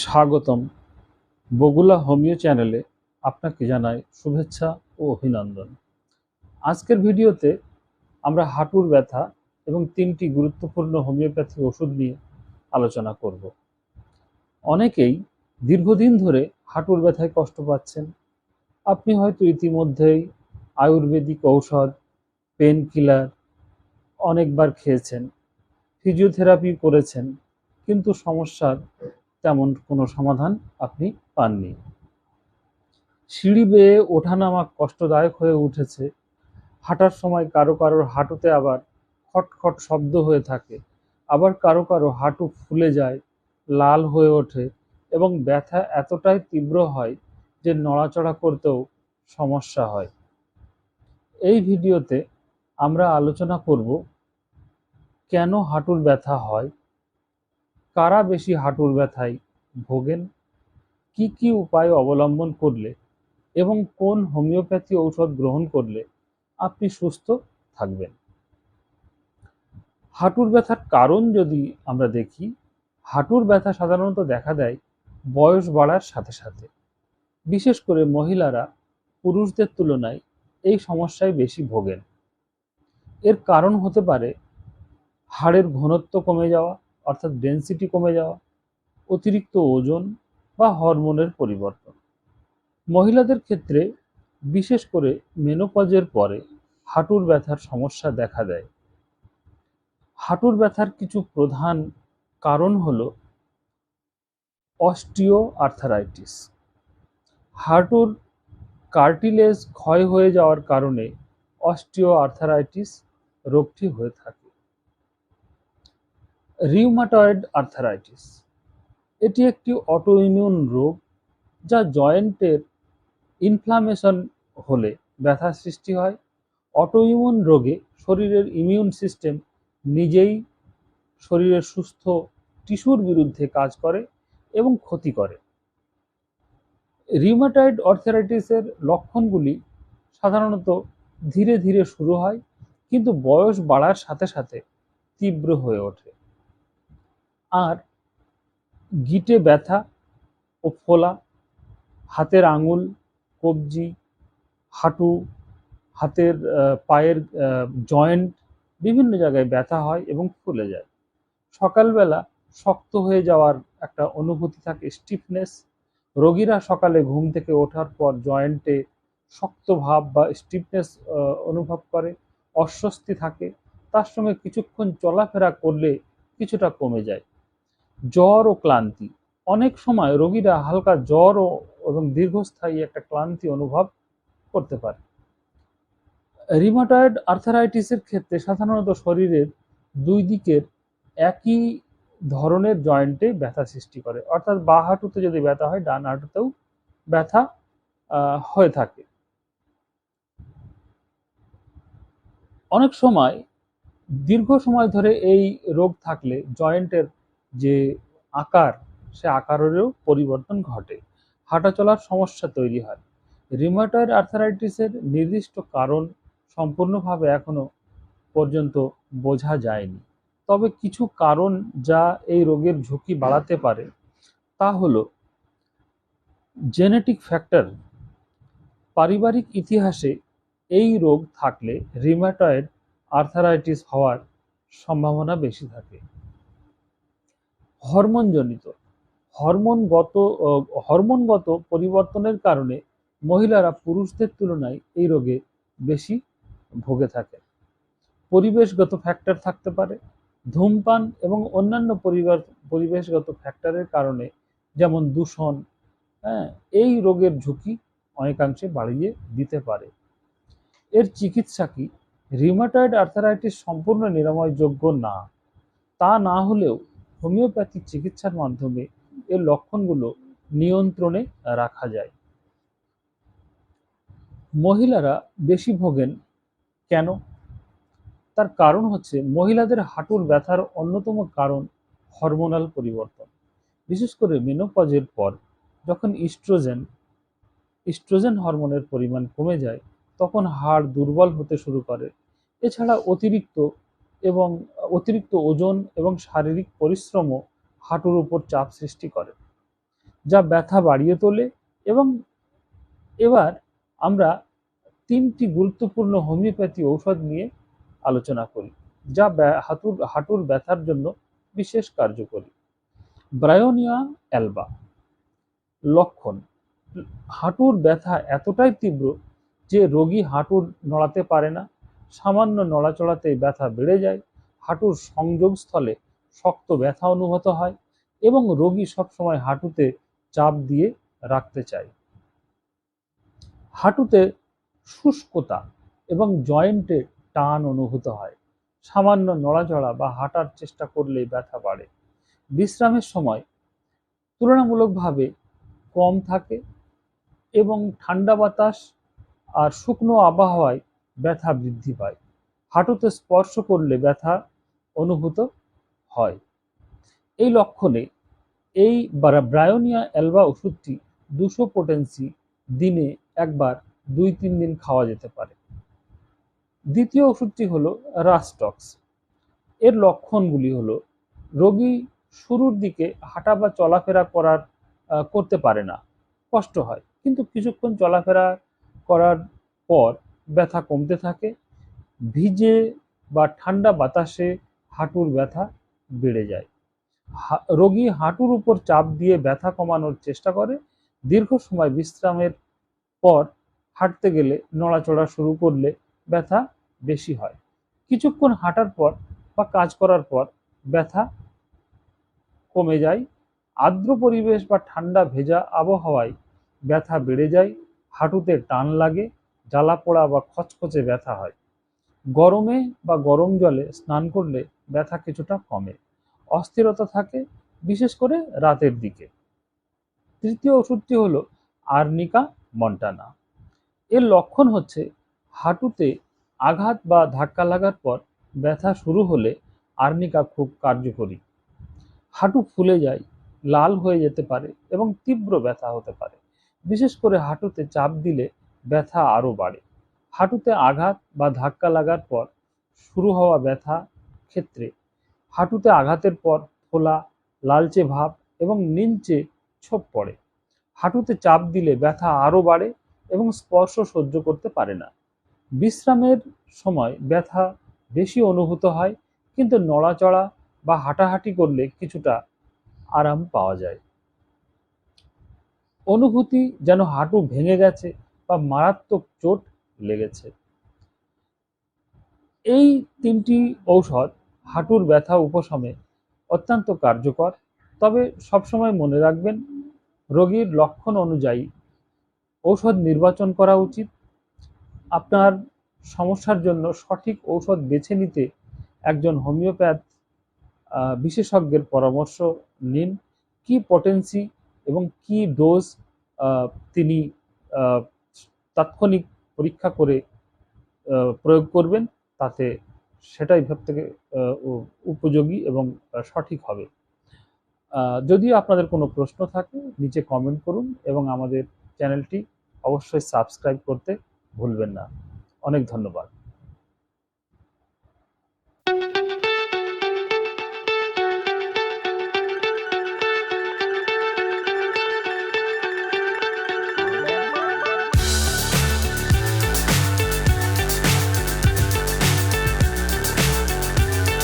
স্বাগতম। বগুলা হোমিও চ্যানেলে আপনাকে জানাই শুভেচ্ছা ও অভিনন্দন। আজকের ভিডিওতে আমরা হাঁটুর ব্যথা এবং তিনটি গুরুত্বপূর্ণ হোমিওপ্যাথি ওষুধ নিয়ে আলোচনা করব। অনেকেই দীর্ঘদিন ধরে হাঁটুর ব্যথায় কষ্ট পাচ্ছেন। আপনি হয়তো ইতিমধ্যেই আয়ুর্বেদিক ঔষধ পেন কিলার অনেকবার খেয়েছেন, ফিজিওথেরাপি করেছেন, কিন্তু সমস্যার তেমন কোনো সমাধান আপনি পাননি। সিঁড়ি বেয়ে ওঠানামা কষ্টদায়ক হয়ে উঠেছে। হাঁটার সময় কারও কারোর হাঁটুতে আবার খটখট শব্দ হয়ে থাকে। আবার কারও কারও হাঁটু ফুলে যায়, লাল হয়ে ওঠে এবং ব্যথা এতটাই তীব্র হয় যে নড়াচড়া করতেও সমস্যা হয়। এই ভিডিওতে আমরা আলোচনা করব, কেন হাঁটুর ব্যথা হয়? কারা বেশি হাঁটুর ব্যথায়? ভোগেন? কি কি উপায় অবলম্বন করলে এবং কোন হোমিওপ্যাথি ঔষধ গ্রহণ করলে আপনি সুস্থ থাকবেন? হাঁটুর ব্যথার কারণ যদি আমরা দেখি, হাঁটুর ব্যথা সাধারণত দেখা দেয় বয়স বাড়ার সাথে সাথে। বিশেষ করে মহিলারা পুরুষদের তুলনায় এই সমস্যায় বেশি ভোগেন। এর কারণ হতে পারে হাড়ের ঘনত্ব কমে যাওয়া, অর্থাৎ ডেন্সিটি কমে যাওয়া অতিরিক্ত ওজন বা হরমোনের পরিবর্তন। মহিলাদের ক্ষেত্রে, বিশেষ করে মেনোপজের পরে হাঁটুর ব্যথার সমস্যা দেখা দেয়। হাঁটুর ব্যথার কিছু প্রধান কারণ হল অস্টিও আর্থারাইটিস হাঁটুর কার্টিলেজ ক্ষয় হয়ে যাওয়ার কারণে অস্টিও আর্থারাইটিস রোগটি হয়ে থাকে। রিউমাটয়েড আর্থারাইটিস এটি একটি অটোইমিউন রোগ যা জয়েন্টের ইনফ্লামেশন হলে ব্যথা সৃষ্টি হয়। অটোইমিউন রোগে শরীরের ইমিউন সিস্টেম নিজেই শরীরের সুস্থ টিস্যুর বিরুদ্ধে কাজ করে এবং ক্ষতি করে। রিউমাটয়েড অর্থারাইটিসের লক্ষণগুলি সাধারণত ধীরে ধীরে শুরু হয়, কিন্তু বয়স বাড়ার সাথে সাথে তীব্র হয়ে ওঠে। আর গিটে ব্যথা ও ফোলা, হাতের আঙুল, কবজি, হাঁটু, হাতের পায়ের জয়েন্ট, বিভিন্ন জায়গায় ব্যথা হয় এবং ফুলে যায়। সকালবেলা শক্ত হয়ে যাওয়ার একটা অনুভূতি থাকে স্টিফনেস। রোগীরা সকালে ঘুম থেকে ওঠার পর জয়েন্টে শক্ত ভাব বা স্টিফনেস অনুভব করে, অস্বস্তি থাকে। তার সঙ্গে কিছুক্ষণ চলাফেরা করলে কিছুটা কমে যায়। জ্বর ও ক্লান্তি। অনেক সময় রোগীরা হালকা জ্বর ও এবং দীর্ঘস্থায়ী একটা ক্লান্তি অনুভব করতে পারে। রিমাটয়েড আর্থারাইটিসের ক্ষেত্রে সাধারণত শরীরের দুই দিকের একই ধরনের জয়েন্টে ব্যথা সৃষ্টি করে। অর্থাৎ বা হাঁটুতে যদি ব্যথা হয়, ডান হাঁটুতেও ব্যথা হয়ে থাকে। অনেক সময় দীর্ঘ সময় ধরে এই রোগ থাকলে জয়েন্টের যে আকার, সে আকারেরও পরিবর্তন ঘটে। হাঁটা চলার সমস্যা তৈরি হয়। রিমাটয়েড আর্থারাইটিসের নির্দিষ্ট কারণ সম্পূর্ণভাবে এখনও পর্যন্ত বোঝা যায়নি। তবে কিছু কারণ যা এই রোগের ঝুঁকি বাড়াতে পারে তা হল জেনেটিক ফ্যাক্টর পারিবারিক ইতিহাসে এই রোগ থাকলে রিমাটয়েড আর্থারাইটিস হওয়ার সম্ভাবনা বেশি থাকে। হরমোনজনিত। হরমোনগত হরমোনগত পরিবর্তনের কারণে মহিলারা পুরুষদের তুলনায় এই রোগে বেশি ভোগে থাকে। পরিবেশগত ফ্যাক্টর থাকতে পারে, ধূমপান এবং অন্যান্য পরিবার, পরিবেশগত ফ্যাক্টরের কারণে যেমন দূষণ হ্যাঁ এই রোগের ঝুঁকি অনেকাংশে বাড়িয়ে দিতে পারে। এর চিকিৎসা কি? রিমাটয়েড আর্থারাইটিস সম্পূর্ণ নিরাময়যোগ্য না। তা না হলেও হোমিওপ্যাথিক চিকিৎসার মাধ্যমে এর লক্ষণগুলো নিয়ন্ত্রণে রাখা যায়। মহিলারা বেশি ভোগেন কেন? তার কারণ হচ্ছে মহিলাদের হাঁটুর ব্যথার অন্যতম কারণ হরমোনাল পরিবর্তন। বিশেষ করে মেনোপজের পর যখন ইস্ট্রোজেন ইস্ট্রোজেন হরমোনের পরিমাণ কমে যায়, তখন হাড় দুর্বল হতে শুরু করে। এছাড়া অতিরিক্ত এবং অতিরিক্ত ওজন এবং শারীরিক পরিশ্রমও হাঁটুর উপর চাপ সৃষ্টি করে, যা ব্যথা বাড়িয়ে তোলে এবং এবার আমরা তিনটি গুরুত্বপূর্ণ হোমিওপ্যাথি ঔষধ নিয়ে আলোচনা করি, যা হাঁটুর হাঁটুর ব্যথার জন্য বিশেষ কার্যকরী। ব্রায়োনিয়া অ্যালবা লক্ষণ, হাঁটুর ব্যথা এতটাই তীব্র যে রোগী হাঁটুর নড়াতে পারে না সামান্য নড়াচড়াতেই ব্যথা বেড়ে যায়, হাঁটুর সংযোগস্থলে শক্ত ব্যথা অনুভূত হয় এবং রোগী সবসময় হাঁটুতে চাপ দিয়ে রাখতে চায়। হাঁটুতে শুষ্কতা এবং জয়েন্টে টান অনুভূত হয়। সামান্য নড়াচড়া বা হাঁটার চেষ্টা করলেই ব্যথা বাড়ে। বিশ্রামের সময় তুলনামূলকভাবে কম থাকে এবং ঠান্ডা বাতাস আর শুকনো আবহাওয়ায় ব্যথা বৃদ্ধি পায়। হাঁটুতে স্পর্শ করলে ব্যথা অনুভূত হয়। এই লক্ষণে এই ব্রায়োনিয়া অ্যালবা ওষুধটি দুশো পোটেন্সি দিনে একবার দুই তিন দিন খাওয়া যেতে পারে। দ্বিতীয় ওষুধটি হলো রাস্টক্স। এর লক্ষণগুলি হলো, রোগী শুরুর দিকে হাঁটা বা চলাফেরা করার করতে পারে না, কষ্ট হয়। কিন্তু কিছুক্ষণ চলাফেরা করার পর ব্যথা কমতে থাকে, ভিজে বা ঠান্ডা বাতাসে হাঁটুর ব্যথা বেড়ে যায়। রোগী হাঁটুর উপর চাপ দিয়ে ব্যথা কমানোর চেষ্টা করে। দীর্ঘ সময় বিশ্রামের পর হাঁটতে গেলে নড়াচড়া শুরু করলে ব্যথা বেশি হয়। কিছুক্ষণ হাঁটার পর বা কাজ করার পর ব্যথা কমে যায়। আর্দ্র পরিবেশ বা ঠান্ডা ভেজা আবহাওয়ায় ব্যথা বেড়ে যায়। হাঁটুতে টান লাগে। জ্বালা পোড়া বা খচখচে ব্যথা হয়। গরমে বা গরম জলে স্নান করলে ব্যথা কিছুটা কমে। অস্থিরতা থাকে, বিশেষ করে রাতের দিকে। তৃতীয় ওষুধটি হলো আর্নিকা মন্টানা। এর লক্ষণ হচ্ছে হাঁটুতে আঘাত বা ধাক্কা লাগার পর ব্যথা শুরু হলে আর্নিকা খুব কার্যকরী। হাঁটু ফুলে যায়, লাল হয়ে যেতে পারে এবং তীব্র ব্যথা হতে পারে। বিশেষ করে হাঁটুতে চাপ দিলে ব্যথা আরও বাড়ে। হাঁটুতে আঘাত বা ধাক্কা লাগার পর শুরু হওয়া ব্যথা ক্ষেত্রে হাঁটুতে আঘাতের পর ফোলা, লালচে ভাব এবং নিচে ছোপ পড়ে। হাঁটুতে চাপ দিলে ব্যথা আরও বাড়ে এবং স্পর্শ সহ্য করতে পারে না। বিশ্রামের সময় ব্যথা বেশি অনুভূত হয়, কিন্তু নড়াচড়া বা হাঁটাহাঁটি করলে কিছুটা আরাম পাওয়া যায়। অনুভূতি যেন হাঁটু ভেঙে গেছে বা মারাত্মক চোট লেগেছে। এই তিনটি ঔষধ হাঁটুর ব্যথা উপশমে অত্যন্ত কার্যকর। তবে সবসময় মনে রাখবেন, রোগীর লক্ষণ অনুযায়ী ঔষধ নির্বাচন করা উচিত। আপনার সমস্যার জন্য সঠিক ঔষধ বেছে নিতে একজন হোমিওপ্যাথ বিশেষজ্ঞের পরামর্শ নিন। কি পটেন্সি এবং কি ডোজ তিনি তাৎক্ষণিক পরীক্ষা করে প্রয়োগ করবেন, তাতে সেটাই সব থেকে উপযোগী এবং সঠিক হবে। যদিও যদি আপনাদের কোনো প্রশ্ন থাকে, নিচে কমেন্ট করুন এবং আমাদের চ্যানেলটি অবশ্যই সাবস্ক্রাইব করতে ভুলবেন না। অনেক ধন্যবাদ।